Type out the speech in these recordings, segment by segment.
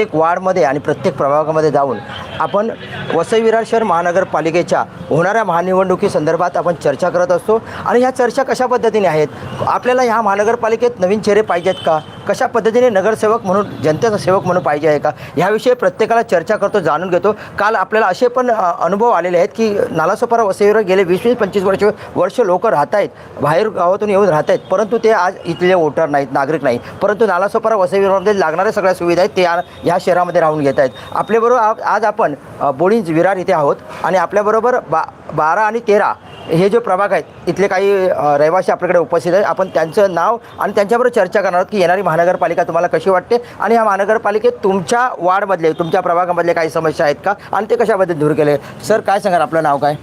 प्रत्येक वार्डमध्ये आणि प्रत्येक प्रभागामध्ये जाऊन आपण वसई विरार शहर महानगरपालिकेच्या होणाऱ्या महानिवडणुकीसंदर्भात आपण चर्चा करत असतो. आणि ह्या चर्चा कशा पद्धतीने आहेत? आपल्याला ह्या महानगरपालिकेत नवीन चेहरे पाहिजेत का? कशा पद्धतीने नगरसेवक म्हणून जनतेचा सेवक म्हणून पाहिजे आहे का? ह्याविषयी प्रत्येकाला चर्चा करतो जाणून घेतो. काल आपल्याला असे पण अनुभव आलेले आहेत की नालासोपारा वसईवर गेले वीस वीस पंचवीस वर्ष वर्ष लोक राहत आहेत. बाहेर गावातून येऊन राहत आहेत. परंतु ते आज इथले वोटर नाहीत नागरिक नाही परंतु नालासोपारा वसईवरमध्ये लागणाऱ्या सगळ्या सुविधा आहेत ते या ह्या शहरामध्ये राहून घेत आहेत. आपल्याबरोबर आज आपण अ, बोळींज विरार इथे आहोत. आणि आपल्याबरोबर बा बारा आणि तेरा हे जे प्रभाग आहेत इथले काही रहिवासी आपल्याकडे उपस्थित आहेत. आपण त्यांचं नाव आणि त्यांच्याबरोबर चर्चा करणार आहोत की येणारी महानगरपालिका तुम्हाला कशी वाटते आणि या महानगरपालिकेत तुमच्या वार्डमधले तुमच्या प्रभागामधले काही समस्या आहेत का आणि ते कशाबद्दल दूर केले? सर काय सांगाल? आपलं नाव काय?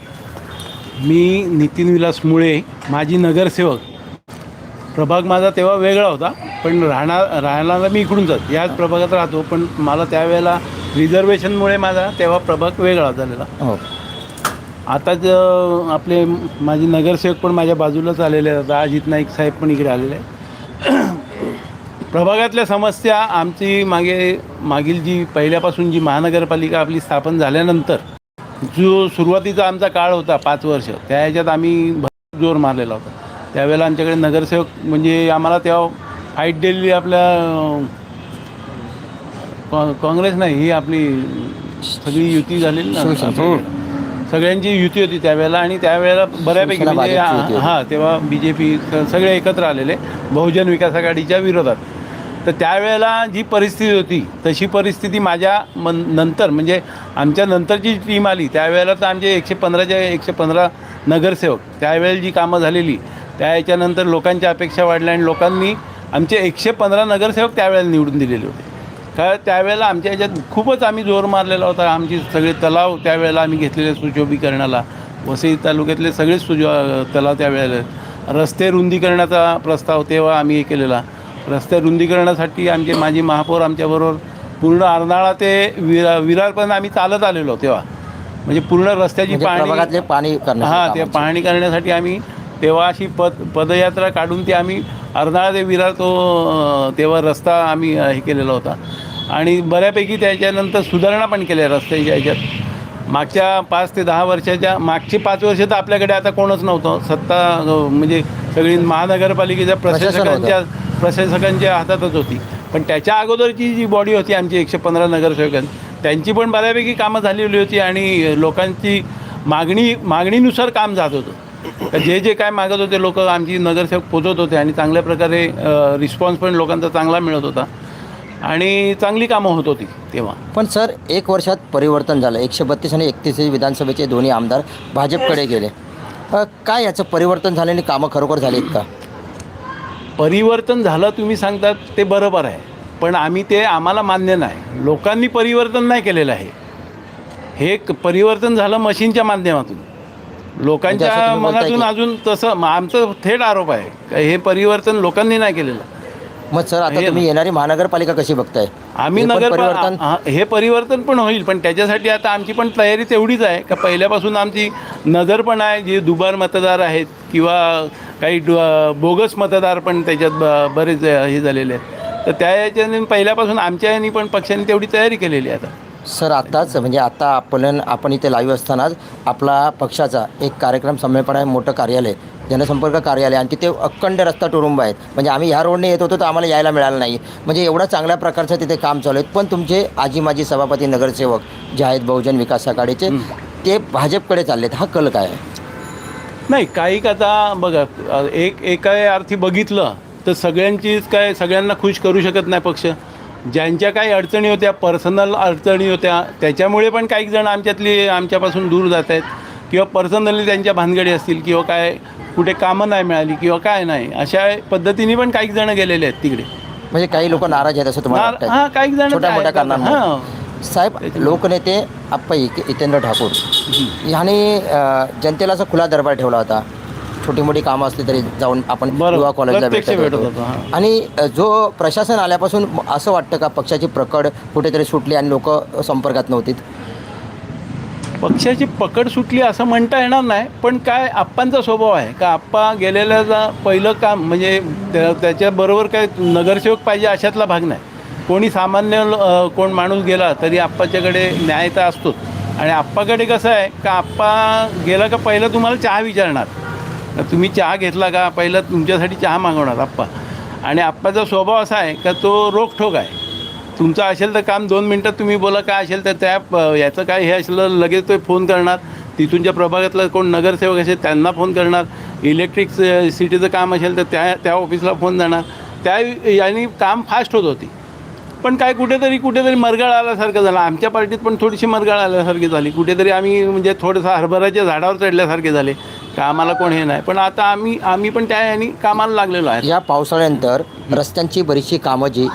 मी नितीन विलास मुळे माजी नगरसेवक. प्रभाग माझा तेव्हा वेगळा होता पण राहणार राहायला मी इकडूनच याच प्रभागात राहतो पण मला त्यावेळेला रिझर्वेशनमुळे माझा तेव्हा प्रभाग वेगळा झालेला. हो आता आपले माझे नगरसेवक पण माझ्या बाजूलाच आलेले आहेत. आता अजित नाईक साहेब पण इकडे आलेले आहेत. प्रभागातल्या समस्या आमची मागे मागील जी पहिल्यापासून जी महानगरपालिका आपली स्थापन झाल्यानंतर जो सुरुवातीचा आमचा काळ होता पाच वर्ष त्या ह्याच्यात आम्ही भरपूर जोर मारलेला होता. त्यावेळेला आमच्याकडे नगरसेवक म्हणजे आम्हाला तेव्हा फाईट दिलेली आपल्या काँग्रेस नाही ही आपली सगळी युती झालेली ना. सगळ्यांची युती होती त्यावेळेला आणि त्यावेळेला बऱ्यापैकी म्हणजे. हां तेव्हा बी जे पी सगळे एकत्र आलेले. बहुजन विकास आघाडीच्या विरोधात. तर त्यावेळेला जी परिस्थिती होती तशी परिस्थिती माझ्या मन नंतर म्हणजे आमच्या नंतरची टीम आली त्यावेळेला तर आमचे एकशे पंधराच्या एकशे पंधरा नगरसेवक त्यावेळेला जी कामं झालेली त्या याच्यानंतर लोकांच्या अपेक्षा वाढल्या आणि लोकांनी आमचे एकशे पंधरा नगरसेवक त्यावेळेला निवडून दिलेले होते. का त्यावेळेला आमच्या ह्याच्यात खूपच आम्ही जोर मारलेला होता. आमची सगळे तलाव त्यावेळेला आम्ही घेतलेले सुशोभीकरणाला. वसई तालुक्यातले सगळेच सुजो तलाव त्यावेळेला. रस्ते रुंदीकरणाचा प्रस्ताव तेव्हा आम्ही हे केलेला. रस्ते रुंदीकरणासाठी आमचे माजी महापौर आमच्याबरोबर पूर्ण अर्नाळा ते विरा विरारपर्यंत आम्ही चालत आलेलो तेव्हा. म्हणजे पूर्ण रस्त्याची म्हणजे पाहणी पाणी हां ते. पाहणी करण्यासाठी आम्ही तेव्हा अशी पद पदयात्रा काढून ती आम्ही अर्नाळा ते विरार तो तेव्हा रस्ता आम्ही हे केलेला होता. आणि बऱ्यापैकी त्याच्यानंतर सुधारणा पण केल्या रस्त्याच्या ह्याच्यात. मागच्या पाच ते दहा वर्षाच्या मागचे पाच वर्ष तर आपल्याकडे आता कोणच नव्हतं. सत्ता म्हणजे सगळी महानगरपालिकेच्या. प्रशासकांच्या प्रशासकांच्या हातातच होती. पण त्याच्या अगोदरची जी बॉडी होती आमची एकशे पंधरा नगरसेवकांची त्यांची पण बऱ्यापैकी कामं झालेली होती आणि लोकांची मागणी मागणीनुसार काम जात होतं. तर जे जे काय मागत होते लोक आमची नगरसेवक पोचवत होते आणि चांगल्या प्रकारे रिस्पॉन्स पण लोकांचा चांगला मिळत होता. आणि चांगली कामं होत होती तेव्हा. पण सर एक वर्षात परिवर्तन झालं. एकशे बत्तीस आणि एकतीस विधानसभेचे दोन्ही आमदार भाजपकडे गेले. अ, काय याचं परिवर्तन झालं आणि कामं खरोखर झालीत का? परिवर्तन झालं तुम्ही सांगतात ते बरोबर आहे. पण आम्ही ते आम्हाला मान्य नाही. लोकांनी परिवर्तन नाही केलेलं आहे. हे क- परिवर्तन झालं मशीनच्या माध्यमातून. म्हणजे लोकांच्या असं तुम्ही बोलताय मनातून की- अजून तसं आमचं थेट आरोप आहे. का हे परिवर्तन लोकांनी नाही केलेलं. मग सर आता तुम्ही येणारी महानगरपालिका कशी बघताय? आम्ही हे पण नगर परिवर्तन हा- परिवर्तन पण होईल पण त्याच्यासाठी आता आमची पण तयारी तेवढीच आहे का पहिल्यापासून आमची नजर पण आहे जे दुबार मतदार आहेत किंवा काही बोगस मतदार पण त्याच्यात ब- बरेच हे झालेले आहेत. तर त्या याच्याने पहिल्यापासून आमच्या यांनी पण पक्षांनी तेवढी तयारी केलेली आहे आता. सर आत्ताच म्हणजे आता आपण आपण इथे लाईव्ह असतानाच आपला पक्षाचा एक कार्यक्रम संमेलपणा मोठं कार्यालय जनसंपर्क कार्यालय आणि तिथे अखंड रस्ता टुरुंब आहेत. म्हणजे आम्ही ह्या रोडने येत होतो तर आम्हाला यायला मिळालं नाही. म्हणजे एवढा चांगल्या प्रकारचं तिथे काम चालू आहेत. पण तुमचे आजी माजी सभापती नगरसेवक जे आहेत बहुजन विकास आघाडीचे ते भाजपकडे चाललेत. हा कल काय आहे? नाही काही आता बघा एक एका अर्थी बघितलं तर सगळ्यांचीच काय सगळ्यांना खुश करू शकत नाही पक्ष. ज्यांच्या काही अडचणी होत्या पर्सनल अडचणी होत्या त्याच्यामुळे पण काही जण आमच्यातली आमच्यापासून दूर जात आहेत. किंवा पर्सनली त्यांच्या भानगडी असतील किंवा काय कुठे कामं नाही मिळाली किंवा काय नाही अशा पद्धतीने पण काही जण गेलेले आहेत तिकडे म्हणजे काही लोक नाराज आहेत असं तुम्हाला नार- हां, काही जण छोट्या मोठ्या आहेत. कारणांमुळे हां. साहेब लोकनेते आप्पा इ- जितेंद्र ठाकूर ह्याने अ, जनतेला असा खुला दरबार ठेवला होता छोटी मोठी कामं असली तरी जाऊन आपण बरोबर. युवा कॉलेजला प्रत्यक्ष भेटत भेटत होतो होतो, हां. आणि अ, जो प्रशासन आल्यापासून असं वाटतं का पक्षाची प्रकड कुठेतरी सुटली आणि लोक संपर्कात नव्हती पक्षाची पकड सुटली असं म्हणता येणार नाही पण काय आप्पांचा स्वभाव आहे? का आप्पा गेलेल्याचा पहिलं काम म्हणजे त्या- त्याच्याबरोबर काय नगरसेवक पाहिजे अशातला भाग नाही. कोणी सामान्य कोण माणूस गेला तरी आप्पाच्याकडे न्याय तर असतोच. आणि आप्पाकडे कसं आहे का आप्पा गेला का पहिलं तुम्हाला चहा विचारणार? तुम्ही चहा घेतला का? पहिलं तुमच्यासाठी चहा मागवणार आप्पा. आणि आप्पाचा स्वभाव असा आहे का तो रोखठोक आहे? तुमचं असेल तर काम दोन मिनटात तुम्ही बोला काय असेल तर त्या याचं काय हे असलं लगेच तो फोन करणार. तिथूनच्या प्रभागातलं कोण नगरसेवक असेल त्यांना फोन करणार. इलेक्ट्रिक सिटीचं काम असेल तर त्या त्या ऑफिसला फोन जाणार. त्या यांनी काम फास्ट होत होती. पण काय कुठेतरी कुठेतरी मरगाळ आल्यासारखं झालं. आमच्या पार्टीत पण थोडीशी मरगाळ आल्यासारखी झाली. कुठेतरी आम्ही म्हणजे थोडंसं हरभराच्या झाडावर चढल्यासारखे झाले. का आम्हाला कोण हे नाही. पण आता आम्ही आम्ही पण त्या यांनी कामाला लागलेलो आहे. या पावसाळ्यानंतर रस्त्यांची बरीचशी कामं जी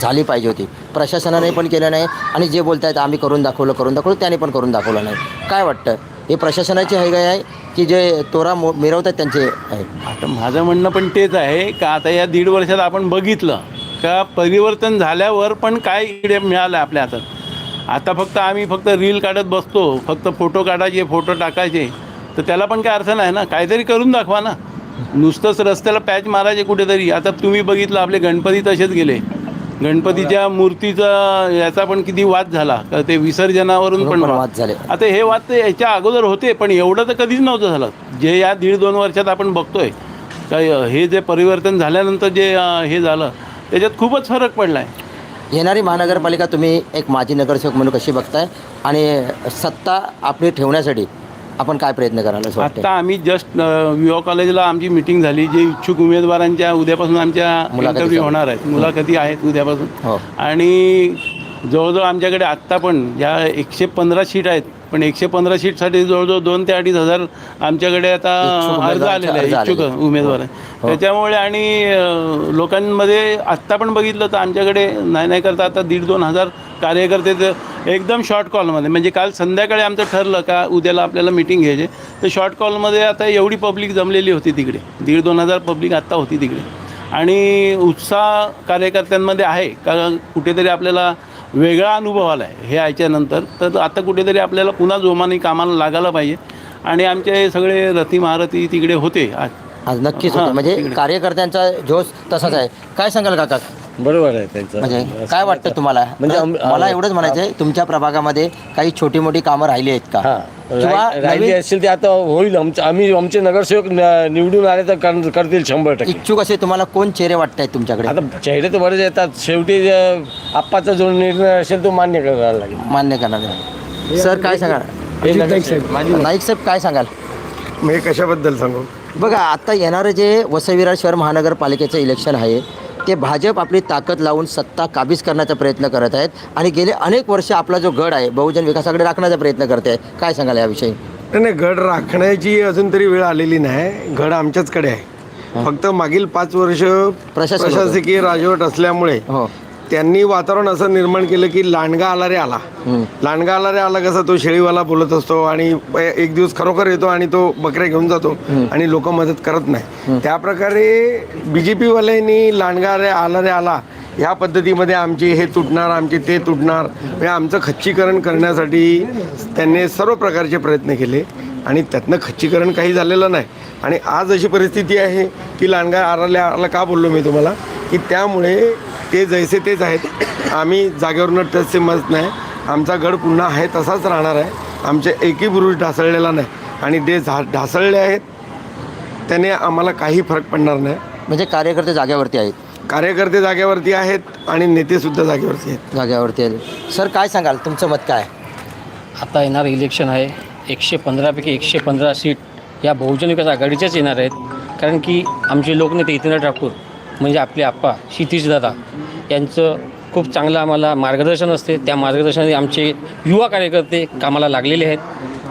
झाली पाहिजे होती. प्रशासनाने पण केलं नाही आणि जे बोलत आहेत आम्ही करून दाखवलं करून दाखवलं त्याने पण करून दाखवलं नाही. काय वाटतं? हे प्रशासनाची हयगय आहे की जे तोरा मो मिरवतात त्यांचे आहे? आता माझं म्हणणं पण तेच आहे का आता या दीड वर्षात आपण बघितलं का परिवर्तन झाल्यावर पण काय इकडे मिळालं आपल्या हातात? आता फक्त आम्ही फक्त रील काढत बसतो फक्त फोटो काढायचे फोटो टाकायचे. तर त्याला पण काय अर्थ नाही ना? काहीतरी करून दाखवा ना. नुसतंच रस्त्याला पॅच मारायचे कुठेतरी. आता तुम्ही बघितलं आपले गणपती तसेच गेले. गणपतीच्या मूर्तीचा याचा पण किती वाद झाला. ते विसर्जनावरून पण वाद झाले. आता हे वाद ते याच्या अगोदर होते पण एवढं तर कधीच नव्हतं झालं. जे या दीड दोन वर्षात आपण बघतोय काय हे जे परिवर्तन झाल्यानंतर जे हे झालं त्याच्यात खूपच फरक पडला आहे येणारी महानगरपालिका तुम्ही एक माजी नगरसेवक म्हणून कशी बघताय? आणि सत्ता आपली ठेवण्यासाठी आपण काय प्रयत्न असं वाटतं आता आम्ही जस्ट विवा कॉलेजला आमची मिटिंग झाली जे इच्छुक उमेदवारांच्या उद्यापासून आमच्या मुलाखती इंटरव्ह्यू चालू. होणार आहेत. मुलाखती आहेत उद्यापासून. हो. आणि जवळजवळ आमच्याकडे आत्ता पण ज्या एकशे पंधरा सीट आहेत. पण एकशे पंधरा सीटसाठी जवळजवळ दोन ते अडीच हजार आमच्याकडे आता अर्ज आलेले आहे इच्छुक. उमेदवार आहे हो. त्याच्यामुळे आणि लोकांमध्ये आत्ता पण बघितलं तर आमच्याकडे नाही नाही करता आता दीड दोन हजार कार्यकर्ते तर एकदम शॉर्ट कॉलमध्ये म्हणजे काल संध्याकाळी आमचं ठरलं का उद्याला आपल्याला मिटिंग घ्यायची. तर शॉर्ट कॉलमध्ये आता एवढी पब्लिक जमलेली होती तिकडे. दीड दोन हजार पब्लिक आत्ता होती तिकडे. आणि उत्साह कार्यकर्त्यांमध्ये आहे. का कुठेतरी आपल्याला वेगळा अनुभव आला आहे हे याच्यानंतर तर आता कुठेतरी आपल्याला पुन्हा जोमाने कामाला लागायला पाहिजे. आणि आमचे सगळे रथी महारथी तिकडे होते. आज आज नक्कीच होतं. म्हणजे. कार्यकर्त्यांचा जोश तसाच आहे. काय सांगाल काका? बरोबर आहे त्यांचं. म्हणजे काय वाटतं तुम्हाला? म्हणजे आम- मला एवढंच म्हणायचं आहे तुमच्या प्रभागामध्ये काही छोटी मोठी कामं राहिली आहेत का? हा. किंवा राहि- राहिली नवीन असेल ते आता होईल. आमचं आम्ही आमचे नगरसेवक न- निवडून आले तर कर- करतील शंभर टक्के. इच्छुक असे तुम्हाला कोण चेहरे वाटत आहेत तुमच्याकडे? आता चेहरे तर बरेच येतात. शेवटी अं, आप्पाचा जो निर्णय असेल तो मान्य करायला लागेल. मान्य करणार नाही सर काय सांगाल? नाईक साहेब. काय सांगाल? मी कशाबद्दल सांगू? बघा आता येणारं जे वसई शहर महानगरपालिकेचं इलेक्शन आहे ते भाजप आपली ताकद लावून सत्ता काबीज करण्याचा प्रयत्न करत आहेत आणि गेले अनेक वर्ष आपला जो गड आहे बहुजन विकासाकडे राखण्याचा प्रयत्न करते. आहे काय सांगाल याविषयी? नाही गड राखण्याची अजून तरी वेळ आलेली नाही. गड आमच्याचकडे आहे. फक्त मागील पाच वर्ष. प्रशासकीय राजवट असल्यामुळे हो. त्यांनी वातावरण असं निर्माण केलं की लांडगा आला. रे आला. लांडगा आला रे आला कसा तो शेळीवाला बोलत असतो आणि एक दिवस खरोखर येतो आणि तो बकऱ्या घेऊन जातो आणि लोक मदत करत नाही. त्या प्रकारे बी जे पीवाल्यांनी लांडगा रे आला रे आला ह्या पद्धतीमध्ये आमचे हे तुटणार आमचे ते तुटणार म्हणजे आमचं खच्चीकरण करण्यासाठी त्यांनी सर्व प्रकारचे प्रयत्न केले आणि त्यातनं खच्चीकरण काही झालेलं नाही. आणि आज अशी परिस्थिती आहे की लांडगा आराला आला का बोललो मी तुम्हाला? की त्यामुळे ते जैसे तेच आहेत. आम्ही जागेवरनं टचचे मत नाही. आमचा गड पुन्हा आहे तसाच राहणार आहे. आमचे एकही पुरुष ढासळलेला नाही. आणि ते झा ढासळले आहेत त्याने आम्हाला काही फरक पडणार नाही. म्हणजे कार्यकर्ते जाग्यावरती आहेत. कार्यकर्ते जागेवरती आहेत आणि नेतेसुद्धा जागेवरती आहेत. जाग्यावरती आहेत. सर काय सांगाल? तुमचं मत काय? आता येणारं इलेक्शन आहे. एकशे पंधरापैकी एकशे पंधरा सीट या बहुजन विकास आघाडीच्याच येणार आहेत. कारण की आमचे लोकनेते इतिनाथ ठाकूर म्हणजे आपले आप्पा क्षितिज दादा यांचं खूप चांगलं आम्हाला मार्गदर्शन असते. त्या मार्गदर्शनाने आमचे युवा कार्यकर्ते कामाला लागलेले आहेत.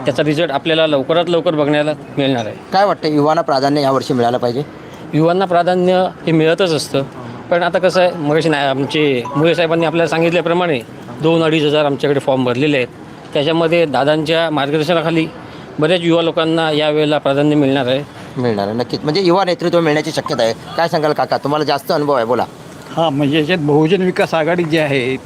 त्याचा रिझल्ट आपल्याला लवकरात लवकर बघण्याला मिळणार आहे. काय वाटतं युवांना प्राधान्य यावर्षी मिळालं पाहिजे? युवांना प्राधान्य हे मिळतच असतं. पण आता कसं आहे मग नाही आमचे मुळे साहेबांनी आपल्याला सांगितल्याप्रमाणे दोन अडीच हजार आमच्याकडे फॉर्म भरलेले आहेत. त्याच्यामध्ये दादांच्या मार्गदर्शनाखाली बऱ्याच युवा लोकांना यावेळेला प्राधान्य मिळणार आहे. मिळणार आहे, नक्कीच. म्हणजे युवा नेतृत्व मिळण्याची शक्यता आहे. काय सांगाल काका? तुम्हाला जास्त अनुभव आहे. बोला. हां म्हणजे याच्यात बहुजन विकास आघाडी जे आहे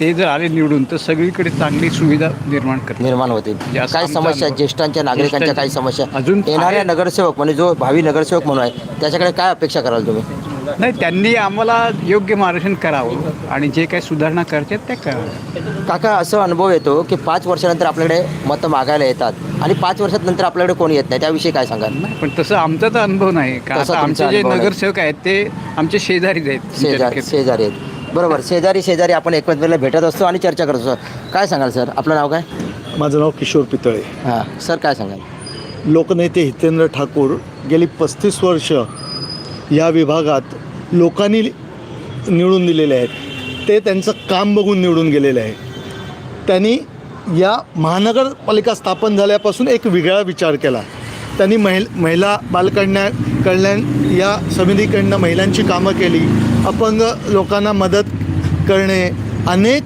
ते जर आले निवडून तर सगळीकडे चांगली सुविधा निर्माण करते निर्माण होतील. काय समस्या. ज्येष्ठांच्या नागरिकांच्या काही समस्या? अजून येणाऱ्या. नगरसेवक म्हणजे जो भावी नगरसेवक म्हणून आहे त्याच्याकडे काय अपेक्षा कराल तुम्ही? नाही त्यांनी आम्हाला योग्य मार्गदर्शन करावं आणि जे काही सुधारणा करतात ते करावं. काका असं अनुभव येतो की पाच वर्षानंतर आपल्याकडे मतं मागायला येतात आणि पाच वर्षात नंतर आपल्याकडे कोणी येत नाही. त्याविषयी काय सांगाल? नाही पण तसं आमचा तर अनुभव नाही. का आमचे जे. नगरसेवक आहेत ते आमचे शेजारीच आहेत. शेजारी. शेजारी आहेत. बरोबर शेजारी शेजारी आपण एकमेकांना भेटत असतो आणि चर्चा करत असतो. काय सांगाल सर? आपलं नाव काय? माझं नाव किशोर पितळे. हां सर काय सांगाल? लोकनेते हितेंद्र ठाकूर गेली पस्तीस वर्ष या विभागात लोकांनी निवडून दिलेले आहेत. ते त्यांचं काम बघून निवडून गेलेले आहे त्यांनी या महानगरपालिका स्थापन झाल्यापासून एक वेगळा विचार केला. त्यांनी महिल महिला बालकल्याण कल्याण या समितीकडनं महिलांची कामं केली. अपंग लोकांना मदत करणे. अनेक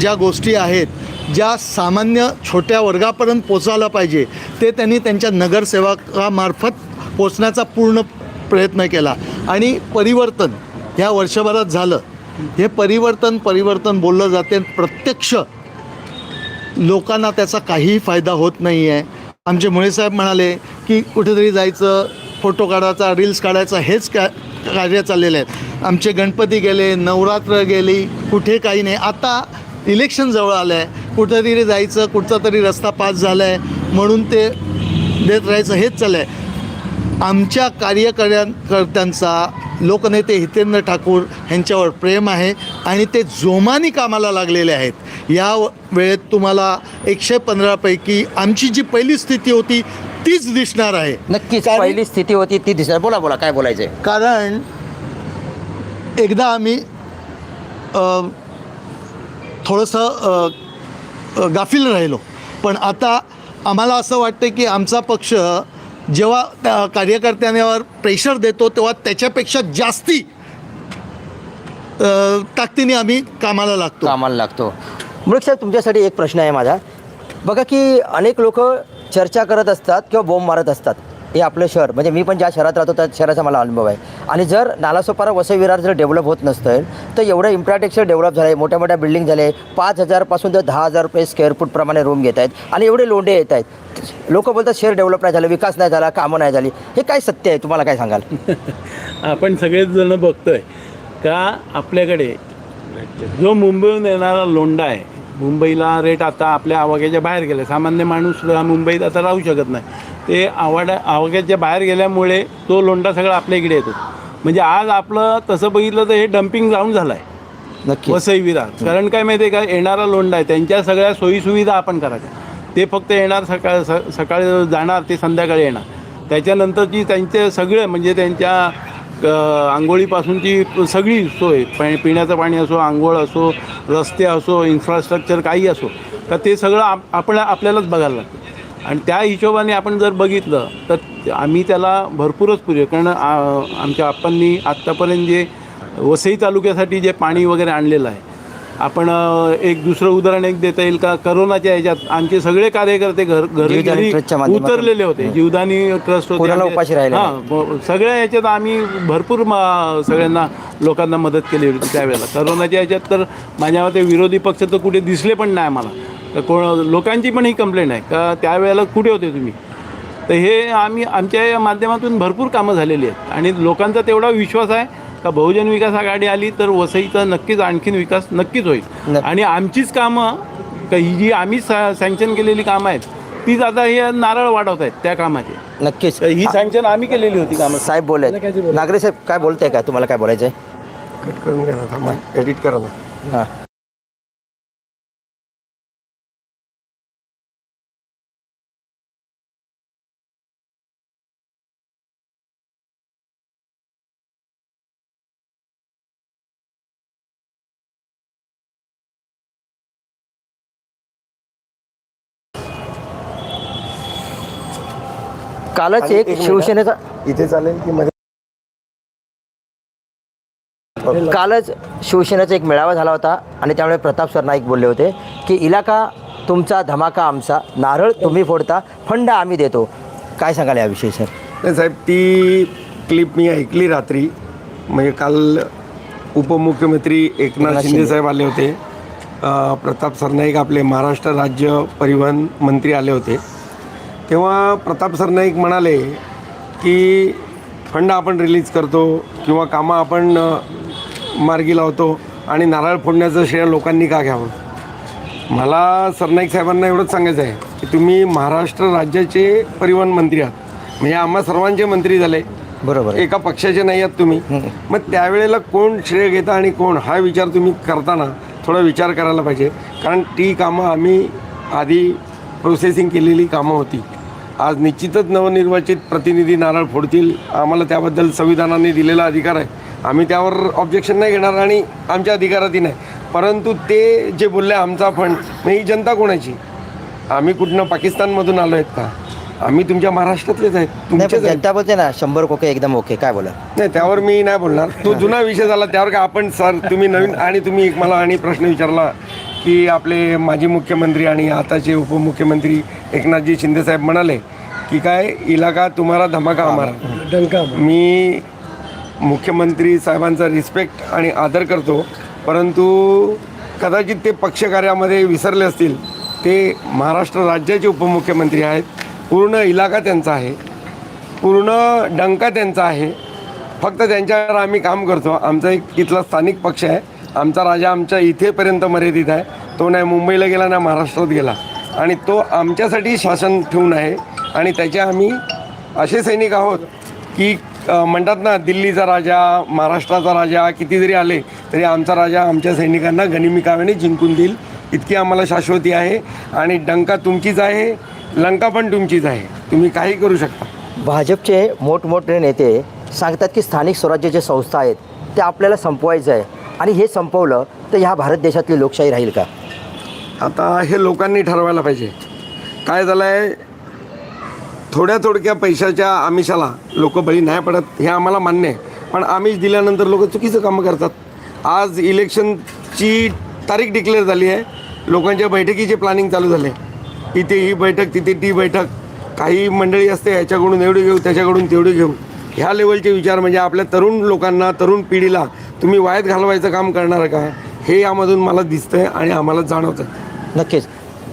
ज्या गोष्टी आहेत ज्या सामान्य छोट्या वर्गापर्यंत पोचायला पाहिजे ते त्यांनी त्यांच्या नगरसेवकामार्फत पोचण्याचा पूर्ण प्रयत्न केला. आणि परिवर्तन ह्या वर्षभरात झालं. हे परिवर्तन परिवर्तन बोललं जाते प्रत्यक्ष लोकांना त्याचा काहीही फायदा होत नाही आहे आमचे मुळेसाहेब म्हणाले की कुठेतरी जायचं फोटो काढायचा रील्स काढायचा हेच का कार्य चाललेले आहेत आमचे गणपती गेले नवरात्र गेली कुठे काही नाही. आता इलेक्शन जवळ आलं आहे कुठेतरी जायचं कुठचा तरी रस्ता पास झाला आहे म्हणून ते देत राहायचं हेच चाललं आहे आमच्या कार्यकर्त्यांचा लोकनेते हितेंद्र ठाकूर यांच्यावर प्रेम आहे आणि ते जोमाने कामाला लागलेले आहेत. या वेळेत तुम्हाला एकशे पंधरापैकी आमची जी पहिली स्थिती होती तीच दिसणार आहे. नक्कीच पहिली स्थिती होती ती दिसणार. बोला बोला काय बोलायचं आहे कारण एकदा आम्ही थोडंसं गाफील राहिलो. पण आता आम्हाला असं वाटतं की आमचा पक्ष जेव्हा त्या कार्यकर्त्यांवर प्रेशर देतो तेव्हा त्याच्यापेक्षा जास्ती ताकदीने आम्ही कामाला लागतो. कामाला लागतो. मुळक साहेब तुमच्यासाठी एक प्रश्न आहे माझा. बघा की अनेक लोक चर्चा करत असतात किंवा बोंब मारत असतात. हे आपलं शहर म्हणजे मी पण ज्या शहरात राहतो त्या शहराचा मला अनुभव आहे. आणि जर नालासोपारा वसई विरार जर डेव्हलप होत नसतं तर एवढं इन्फ्रास्ट्रक्चर डेव्हलप झालं आहे मोठ्या मोठ्या बिल्डिंग झाले पाच हजारपासून तर दहा हजार रुपये स्क्वेअर फूटप्रमाणे रूम घेत आहेत. आणि एवढे लोंढे येत आहेत. लोक बोलतात शहर डेव्हलप नाही झालं विकास नाही झाला कामं नाही झाली. हे काय सत्य आहे? तुम्हाला काय सांगाल? आपण सगळेच जण बघतोय का आपल्याकडे जो मुंबईहून येणारा लोंडा आहे मुंबईला रेट आता आपल्या आवाक्याच्या बाहेर गेला. सामान्य माणूस मुंबईत आता राहू शकत नाही. ते आवाड्या आवाक्याच्या बाहेर गेल्यामुळे तो लोंडा सगळा आपल्या इकडे येतो. म्हणजे आज आपलं तसं बघितलं तर हे डम्पिंग ग्राउंड झालं आहे नक्की वसई विरार. कारण काय माहिती आहे का? येणारा लोंडा आहे. त्यांच्या सगळ्या सोयीसुविधा आपण करायच्या. ते फक्त येणार सकाळ स सकाळी जाणार ते संध्याकाळी येणार. त्याच्यानंतरची त्यांचे सगळे म्हणजे त्यांच्या आंघोळीपासूनची सगळी सोय पा पिण्याचं पाणी असो आंघोळ असो रस्ते असो इन्फ्रास्ट्रक्चर काही असो तर ते सगळं आप आपण आपल्यालाच बघायला लागतं. आणि त्या हिशोबाने आपण जर बघितलं तर आम्ही त्याला भरपूरच पुरे कारण आमच्या आप्पांनी आत्तापर्यंत जे वसई तालुक्यासाठी जे पाणी वगैरे आणलेलं आहे आपण एक दुसरं उदाहरण एक देता येईल का? करोनाच्या ह्याच्यात आमचे सगळे कार्यकर्ते घर घरी. उतरलेले होते. जीवदानी ट्रस्ट होते हां, सगळ्या ह्याच्यात आम्ही भरपूर म- सगळ्यांना लोकांना मदत केली होती त्यावेळेला. करोनाच्या ह्याच्यात तर माझ्या मते विरोधी पक्ष तर कुठे दिसले पण नाही आम्हाला. तर कोण लोकांची पण ही कंप्लेंट आहे. का त्यावेळेला कुठे होते तुम्ही? तर हे आम्ही आमच्या या माध्यमातून भरपूर कामं झालेली आहेत. आणि लोकांचा तेवढा विश्वास आहे. का बहुजन विकास आघाडी आली तर वसईचा नक्कीच आणखीन विकास नक्कीच होईल. आणि आमचीच कामं का ही जी आम्ही सँक्शन केलेली कामं आहेत तीच आता हे नारळ वाढवत आहेत त्या कामाचे. नक्कीच. ही सँक्शन आम्ही केलेली होती कामं. साहेब बोलत नागरे साहेब काय बोलताय का? तुम्हाला काय बोलायचं आहे कट करून घ्या एडिट करा ना. हां. कालच आणि एक मिनिट. शिवसेनेचा इथे चालेल की मध्ये कालच शिवसेनेचा एक मेळावा झाला होता आणि त्यामुळे प्रताप सरनाईक बोलले होते की इलाका तुमचा धमाका आमचा नारळ तुम्ही फोडता फंड आम्ही देतो काय सांगाल याविषयी सर नाही साहेब ती क्लिप मी ऐकली रात्री म्हणजे काल उपमुख्यमंत्री एकनाथ शिंदे शिंदे. साहेब आले होते अ, प्रताप सरनाईक आपले महाराष्ट्र राज्य परिवहन मंत्री आले होते तेव्हा प्रताप सरनाईक म्हणाले की फंड आपण रिलीज करतो किंवा कामं आपण मार्गी लावतो आणि नारळ फोडण्याचं श्रेय लोकांनी का घ्यावं? मला सरनाईक साहेबांना एवढंच सांगायचं आहे की तुम्ही महाराष्ट्र राज्याचे परिवहन मंत्री आहात. म्हणजे आम्हा सर्वांचे मंत्री झाले. बरोबर. एका पक्षाचे नाही आहात तुम्ही. मग त्यावेळेला कोण श्रेय घेता आणि कोण? हा विचार तुम्ही करताना थोडा विचार करायला पाहिजे. कारण ती कामं आम्ही आधी प्रोसेसिंग केलेली कामं होती. आज निश्चितच नवनिर्वाचित प्रतिनिधी नारळ फोडतील. आम्हाला त्याबद्दल संविधानाने दिलेला अधिकार आहे. आम्ही त्यावर ऑब्जेक्शन नाही घेणार आणि आमच्या अधिकारातही नाही परंतु ते जे बोलले आमचा फंड मग ही जनता कोणाची? आम्ही कुठनं पाकिस्तानमधून आलो आहेत का? आम्ही तुमच्या महाराष्ट्रातलेच आहेत नाही तुमचेच पण आहेत जनता बोलते ना शंभर कोके एकदम ओके काय बोला नाही त्यावर मी नाही बोलणार. तो जुना विषय झाला त्यावर काय आपण सर तुम्ही नवीन आणि तुम्ही एक मला आणि प्रश्न विचारला की आपले माजी मुख्यमंत्री आणि आताचे उपमुख्यमंत्री एकनाथजी शिंदेसाहेब म्हणाले की काय इलाका तुम्हाला धमाका आम्हाला मी मुख्यमंत्री साहेबांचा रिस्पेक्ट आणि आदर करतो परंतु कदाचित ते पक्षकार्यामध्ये विसरले असतील. ते महाराष्ट्र राज्याचे उपमुख्यमंत्री आहेत. पूर्ण इलाका त्यांचा आहे. पूर्ण डंका त्यांचा आहे. फक्त त्यांच्यावर आम्ही काम करतो. आमचा एक इथला स्थानिक पक्ष आहे. आमचा राजा आमच्या इथेपर्यंत मर्यादित आहे. तो नाही मुंबईला गेला ना महाराष्ट्रात गेला. आणि तो आमच्यासाठी शासन ठेवून आहे. आणि त्याचे आम्ही असे सैनिक आहोत की म्हणतात ना दिल्लीचा राजा महाराष्ट्राचा राजा किती जरी आले तरी आमचा राजा आमच्या सैनिकांना गनिमिकाव्याने जिंकून देईल. इतकी आम्हाला शाश्वती आहे. आणि डंका तुमचीच आहे. लंका पण तुमचीच आहे. तुम्ही काही करू शकता. भाजपचे मोठमोठे नेते सांगतात की स्थानिक स्वराज्याच्या संस्था आहेत ते आपल्याला संपवायचं आहे. आणि हे संपवलं तर ह्या भारत देशातली लोकशाही राहील का? आता हे लोकांनी ठरवायला पाहिजे. काय झालं आहे थोड्या थोडक्या पैशाच्या आमिषाला लोक बळी नाही पडत हे आम्हाला मान्य आहे. पण आमिष दिल्यानंतर लोक चुकीचं कामं करतात. आज इलेक्शनची तारीख डिक्लेअर झाली आहे. लोकांच्या बैठकीचे प्लॅनिंग चालू झाले. इथे ही बैठक तिथे ती बैठक. काही मंडळी असते ह्याच्याकडून एवढी घेऊ त्याच्याकडून तेवढी घेऊ. ह्या लेवलचे विचार म्हणजे आपल्या तरुण लोकांना तरुण पिढीला तुम्ही वायात घालवायचं काम करणार का? हे यामधून मला दिसतंय आणि आम्हाला जाणवतं नक्कीच.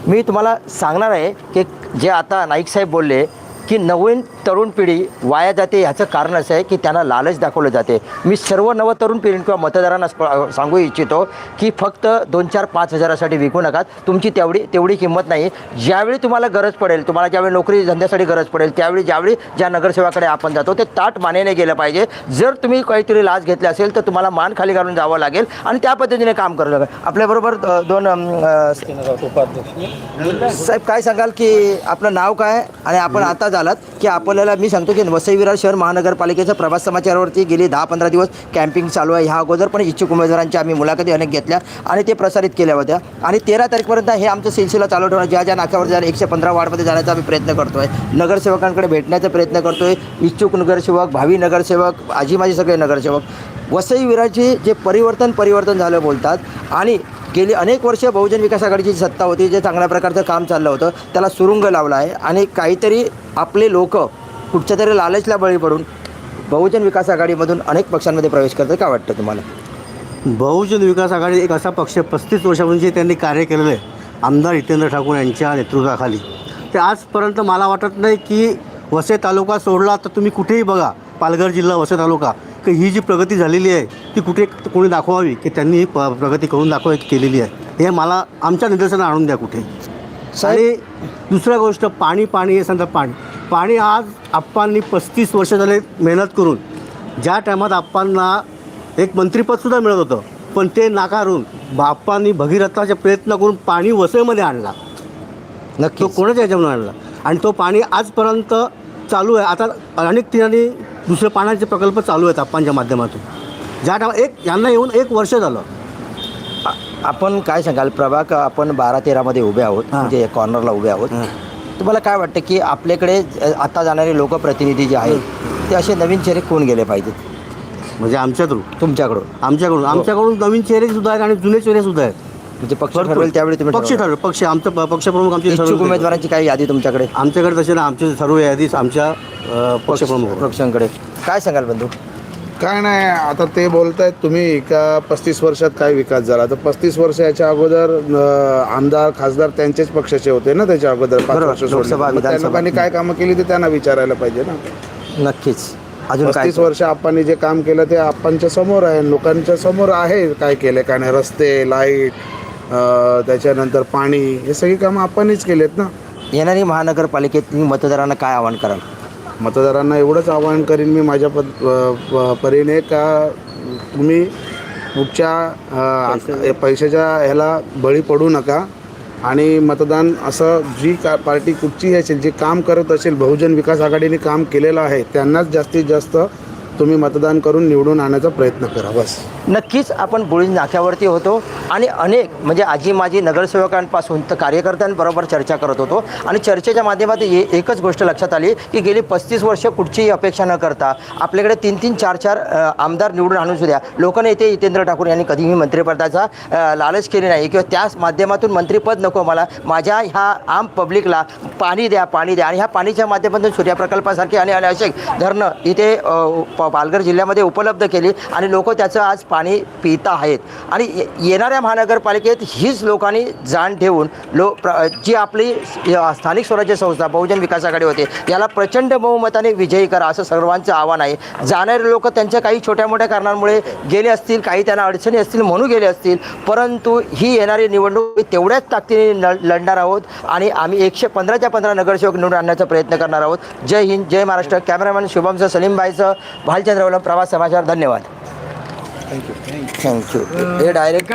मी तुम्हाला सांगणार आहे की जे आता नाईक साहेब बोलले की नवीन तरुण पिढी वाया जाते ह्याचं कारण असं आहे की त्यांना लालच दाखवलं जाते. मी सर्व नव तरुण पिढी किंवा मतदारांना सांगू इच्छितो की फक्त दोन चार पाच हजारासाठी विकू नका. तुमची तेवढी तेवढी किंमत नाही. ज्यावेळी तुम्हाला गरज पडेल तुम्हाला ज्यावेळी नोकरी धंद्यासाठी गरज पडेल त्यावेळी ज्यावेळी ज्या नगरसेवाकडे आपण जातो ते ताट मानेने गेलं पाहिजे. जर तुम्ही काहीतरी लाच घेतली असेल तर तुम्हाला मान खाली घालून जावं लागेल आणि त्या पद्धतीने काम करावं लागेल आपल्याबरोबर दोन साहेब काय सांगाल की आपलं नाव काय आणि आपण आता झालात की आपल्याला मी सांगतो की वसई विरार शहर महानगरपालिकेच्या प्रभास समाचारावरती गेली दहा पंधरा दिवस कॅम्पिंग चालू आहे. ह्या अगोदर पण इच्छुक उमेदवारांच्या आम्ही मुलाखती अनेक घेतल्या आणि ते प्रसारित केल्या होत्या. आणि तेरा तारखेपर्यंत हे आमचं सिलसिला चालू ठेवणं ज्या ज्या नाक्यावर जाणार एकशे पंधरा वार्डमध्ये जाण्याचा आम्ही प्रयत्न करतो आहे नगरसेवकांकडे भेटण्याचा प्रयत्न करतो आहे इच्छुक नगरसेवक भावी नगरसेवक आजी माझे सगळे नगरसेवक. वसईविराचे जे परिवर्तन परिवर्तन झालं बोलतात आणि गेली अनेक वर्ष बहुजन विकास आघाडीची जी सत्ता होती जे चांगल्या प्रकारचं काम चाललं होतं त्याला सुरुंग लावला आहे. आणि काहीतरी आपले लोक कुठच्या तरी लालचला बळी पडून बहुजन विकास आघाडीमधून अनेक पक्षांमध्ये प्रवेश करतात काय वाटतं तुम्हाला? बहुजन विकास आघाडी एक असा पक्ष पस्तीस वर्षापासून जे त्यांनी कार्य केलेलं आहे. आमदार हितेंद्र ठाकूर यांच्या नेतृत्वाखाली. ते आजपर्यंत मला वाटत नाही की वसे तालुका सोडला तर तुम्ही कुठेही बघा पालघर जिल्हा वसे तालुका की ही जी प्रगती झालेली आहे ती कुठे कोणी दाखवावी की त्यांनी ही प प्रगती करून दाखवा केलेली आहे. हे मला आमच्या निदर्शनात आणून द्या कुठे. आणि दुसऱ्या गोष्ट पाणी पाणी हे सांगतात पाणी. पाणी आज आप्पांनी पस्तीस वर्ष झाले मेहनत करून. ज्या टायमात आप्पांना एक मंत्रिपदसुद्धा मिळत होतं पण ते नाकारून बाप्पांनी भगीरथाचे प्रयत्न करून पाणी वसईमध्ये आणला. तो नक्की कोणाच्या ह्याच्यामधून आणला? आणि तो पाणी आजपर्यंत चालू आहे. आता अनेक ठिकाणी दुसरे पाण्याचे प्रकल्प चालू आहेत आप्पांच्या माध्यमातून. ज्या टायमा एक यांना येऊन एक वर्ष झालं. आपण काय सांगाल? प्रभाग आपण बारा तेरामध्ये उभे आहोत. म्हणजे कॉर्नरला उभे आहोत. तुम्हाला काय वाटतं की आपल्याकडे आता जाणारे लोकप्रतिनिधी जे आहेत ते असे नवीन चेहरे कोण गेले पाहिजेत? म्हणजे आमच्या थ्रू तुमच्याकडून. आमच्याकडून. आमच्याकडून नवीन चेहरे सुद्धा आहेत आणि जुने चेहरे सुद्धा आहेत. म्हणजे पक्ष भरपूर. ठरवेल त्यावेळी तुम्ही पक्ष ठरवा. ठरवेल. पक्ष आमचं प- पक्षप्रमुख आमचे इच्छुक ठरवतील. उमेदवारांची काही यादी तुमच्याकडे? आमच्याकडे तसे ना आमचे सर्व यादीच आमच्या अ, पक्षप्रमुख. पक्षांकडे. काय सांगाल बंधू? काय नाही आता ते बोलतायत तुम्ही का पस्तीस वर्षात काय विकास झाला तर पस्तीस वर्ष याच्या अगोदर आमदार खासदार त्यांचेच पक्षाचे होते ना त्याच्या अगोदर पाच. वर्ष. लोकसभा, त्या. लोकांनी काय कामं केली ते त्यांना विचारायला पाहिजे ना नक्कीच अजून पस्तीस वर्ष आप्पांनी जे काम केलं ते आप्पांच्या समोर आहे लोकांच्या समोर आहे काय केलं काय नाही रस्ते लाइट त्याच्यानंतर पाणी हे सगळी कामं आप्पांनीच केलेत ना येणारी महानगरपालिकेत तुम्ही मतदारांना काय आवाहन कराल मतदारांना एवढंच आवाहन करीन मी माझ्या पद परीने का तुम्ही कुठच्या पैशाच्या ह्याला बळी पडू नका. आणि मतदान असं जी का पार्टी कुठचीही असेल जे काम करत असेल बहुजन विकास आघाडीने काम केलेलं आहे त्यांनाच जास्तीत जास्त तुम्ही मतदान करून निवडून आणण्याचा प्रयत्न करा बस. नक्कीच आपण बुळी नाक्यावरती होतो आणि अनेक म्हणजे आजी माजी नगरसेवकांपासून तर कार्यकर्त्यांबरोबर चर्चा करत होतो. आणि चर्चेच्या माध्यमातून ए एकच गोष्ट लक्षात आली की गेली पस्तीस वर्ष कुठचीही अपेक्षा न करता आपल्याकडे तीन तीन चार चार आमदार निवडून आणून सुद्धा लोकनेते जितेंद्र ठाकूर यांनी कधीही मंत्रिपदाचा लालच केली नाही. किंवा त्याच माध्यमातून मंत्रिपद नको मला माझ्या ह्या आम पब्लिकला पाणी द्या पाणी द्या. आणि ह्या पाणीच्या माध्यमातून सूर्यप्रकल्पासारखी आणि अनेक धरणं इथे पालघर जिल्ह्यामध्ये उपलब्ध केली आणि लोक त्याचं आज पाणी पित आहेत. आणि ये- येणाऱ्या महानगरपालिकेत हीच लोकांनी जाण ठेवून लो प्र जी आपली स्थानिक स्वराज्य संस्था बहुजन विकास आघाडी होते याला प्रचंड बहुमताने विजयी करा असं सर्वांचं आव्हान आहे. जाणारे लोक त्यांच्या काही छोट्या मोठ्या कारणांमुळे गेले असतील काही त्यांना अडचणी असतील म्हणून गेले असतील परंतु ही येणारी निवडणूक तेवढ्याच ताकदीने लढणार आहोत आणि आम्ही एकशे पंधराच्या पंधरा नगरसेवक निवडून आणण्याचा प्रयत्न करणार आहोत. जय हिंद जय महाराष्ट्र. कॅमेरामॅन शुभमचं सलीमबाईचं भालचंद्रवलम प्रवास समाचार धन्यवाद. Thank you thank you a direct